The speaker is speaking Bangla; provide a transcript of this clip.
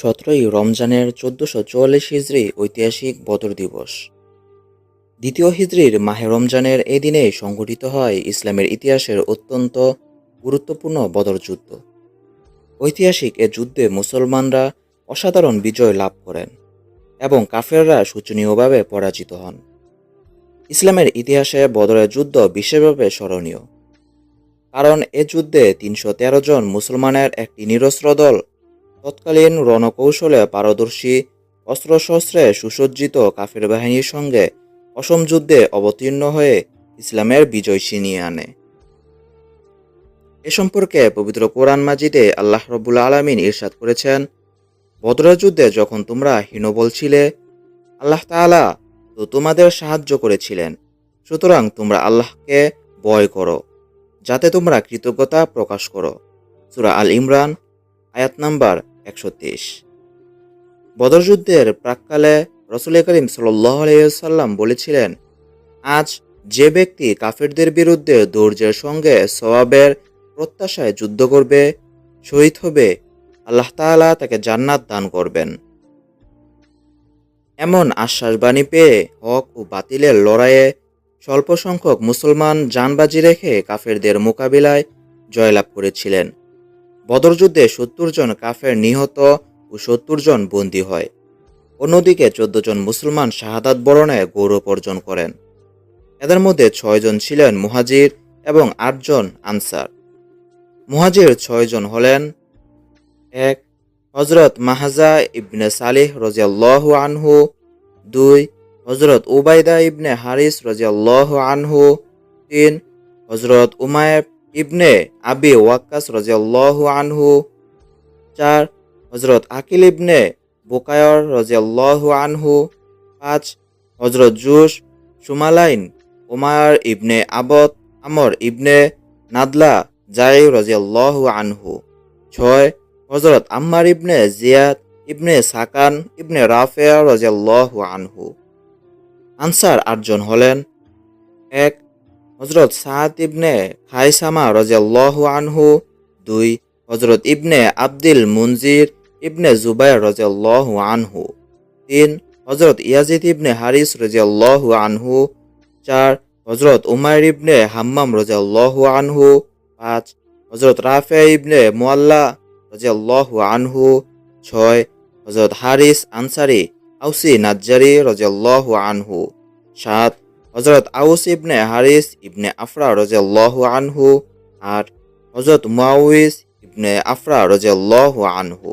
সতেরোই রমজানের চোদ্দশো চুয়াল্লিশ হিজড়ি ঐতিহাসিক বদর দিবস। দ্বিতীয় হিজড়ির মাহে রমজানের এই দিনে সংঘটিত হয় ইসলামের ইতিহাসের অত্যন্ত গুরুত্বপূর্ণ বদর যুদ্ধ। ঐতিহাসিক এ যুদ্ধে মুসলমানরা অসাধারণ বিজয় লাভ করেন এবং কাফেররা শোচনীয়ভাবে পরাজিত হন। ইসলামের ইতিহাসে বদরের যুদ্ধ বিশেষভাবে স্মরণীয়। কারণ এ যুদ্ধে তিনশো তেরো জন মুসলমানের একটি নিরস্ত্র দল তৎকালীন রণকৌশলে পারদর্শী, অস্ত্রশস্ত্রে সুসজ্জিত কাফের বাহিনীর সঙ্গে অসম যুদ্ধে অবতীর্ণ হয়ে ইসলামের বিজয় ছিনিয়ে আনে। এ সম্পর্কে পবিত্র কোরআন মাজিদে আল্লাহ রবুল আলমিন ইরশাদ করেছেন বদরের যুদ্ধে যখন তোমরা হীনবল ছিলে, আল্লাহ তাআলা তো তোমাদের সাহায্য করেছিলেন। সুতরাং তোমরা আল্লাহকে ভয় করো, যাতে তোমরা কৃতজ্ঞতা প্রকাশ করো। সুরা আল ইমরান, আয়াত নাম্বার একশো তেইশ। বদর যুদ্ধের প্রাককালে রসুল করিম সাল্লাম বলেছিলেন, আজ যে ব্যক্তি কাফেরদের বিরুদ্ধে ধৈর্যের সঙ্গে সওয়াবের প্রত্যাশায় যুদ্ধ করবে, শহীদ হবে, আল্লাহ তাআলা তাকে জান্নাত দান করবেন। এমন আশ্বাসবাণী পেয়ে হক ও বাতিলের লড়াইয়ে স্বল্প সংখ্যক মুসলমান জানবাজি রেখে কাফেরদের মোকাবিলায় জয়লাভ করেছিলেন। বদর যুদ্ধে সত্তর জন কাফের নিহত ও সত্তর জন বন্দী হয়। অন্যদিকে চোদ্দ জন মুসলমান শাহাদাত বরণে গৌরব অর্জন করেন। এদের মধ্যে ছয়জন ছিলেন মুহাজির এবং আটজন আনসার। মুহাজির ছয়জন হলেন এক হজরত মাহাজা ইবনে সালিহ রজিয়াল্লাহু আনহু, দুই হজরত উবাইদা ইবনে হারিস রজিয়াল্লাহু আনহু, তিন হজরত উমায়েব ইবনে আবি ওয়াক্কাস রজিয়াল্লাহু আনহু, চার হজরত আকিল ইবনে বুকায়র রজিয়াল্লাহু আনহু, পাঁচ হজরত জুস সুমালাইন, উমার ইবনে আবদ, আমর ইবনে নাদলা জাই রজিয়াল্লাহু আনহু, ছয় হজরত আম্মার ইবনে জিয়াদ, ইবনে সাকান, ইবনে রাফেয়া রজিয়াল্লাহু আনহু। আনসার আটজন হলেন। এক হজরত সাদ ইবনে খাইসামা রজিয়াল্লাহু আনহু, দুই হজরত ইবনে আব্দিল মুনজির ইবনে জুবাইর রজিয়াল্লাহু আনহু, তিন হজরত ইয়াজিদ ইবনে হারিস রজিয়াল্লাহু আনহু, চার হজরত উমার ইবনে হাম্মাম রজিয়াল্লাহু আনহু, পাঁচ হজরত রাফে ইবনে মোয়াল্লা রজিয়াল্লাহু আনহু, ছয় হজরত হারিস আনসারি আউসি নাজ্জারি রজিয়াল্লাহু আনহু, সাত হজরত আউস ইবনে হারিস ইবনে আফরা রজিয়াল্লাহু আনহু আর হজরত মাউইস ইবনে আফরা রজিয়াল্লাহু আনহু।